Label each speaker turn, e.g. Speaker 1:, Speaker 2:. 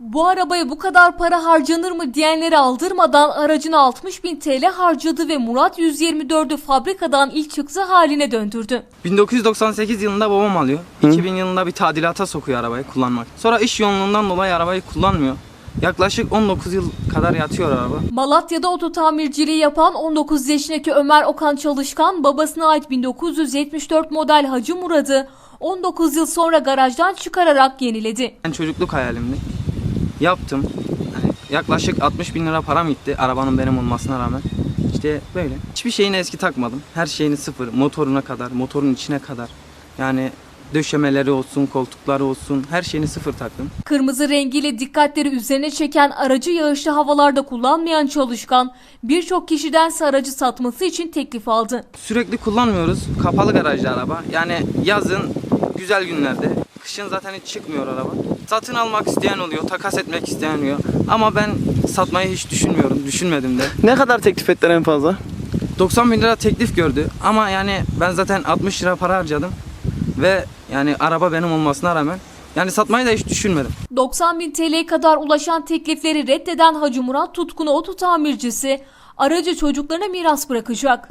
Speaker 1: Bu arabaya bu kadar para harcanır mı diyenleri aldırmadan aracına 60 bin TL harcadı ve Murat 124'ü fabrikadan ilk çıktığı haline döndürdü.
Speaker 2: 1998 yılında babam alıyor. 2000 yılında bir tadilata sokuyor arabayı kullanmak. Sonra iş yoğunluğundan dolayı arabayı kullanmıyor. Yaklaşık 19 yıl kadar yatıyor araba.
Speaker 1: Malatya'da oto tamirciliği yapan 19 yaşındaki Ömer Okan Çalışkan babasına ait 1974 model Hacı Murad'ı 19 yıl sonra garajdan çıkararak yeniledi.
Speaker 2: Ben çocukluk hayalimdi. Yaptım. Yaklaşık 60 bin lira param gitti arabanın benim olmasına rağmen. İşte böyle. Hiçbir şeyini eski takmadım. Her şeyini sıfır. Motoruna kadar, motorun içine kadar. Yani döşemeleri olsun, koltukları olsun her şeyini sıfır taktım.
Speaker 1: Kırmızı rengiyle dikkatleri üzerine çeken aracı yağışlı havalarda kullanmayan Çalışkan birçok kişidense aracı satması için teklif aldı.
Speaker 2: Sürekli kullanmıyoruz. Kapalı garajlı araba. Yani yazın güzel günlerde. Kışın zaten hiç çıkmıyor araba. Satın almak isteyen oluyor, takas etmek isteyen oluyor. Ama ben satmayı hiç düşünmüyorum, düşünmedim de.
Speaker 3: Ne kadar teklif ettiler en fazla?
Speaker 2: 90 bin lira teklif gördü ama yani ben zaten 60 lira para harcadım. Ve yani araba benim olmasına rağmen yani satmayı da hiç düşünmedim.
Speaker 1: 90 bin TL'ye kadar ulaşan teklifleri reddeden Hacı Murat Tutkun'u oto tamircisi aracı çocuklarına miras bırakacak.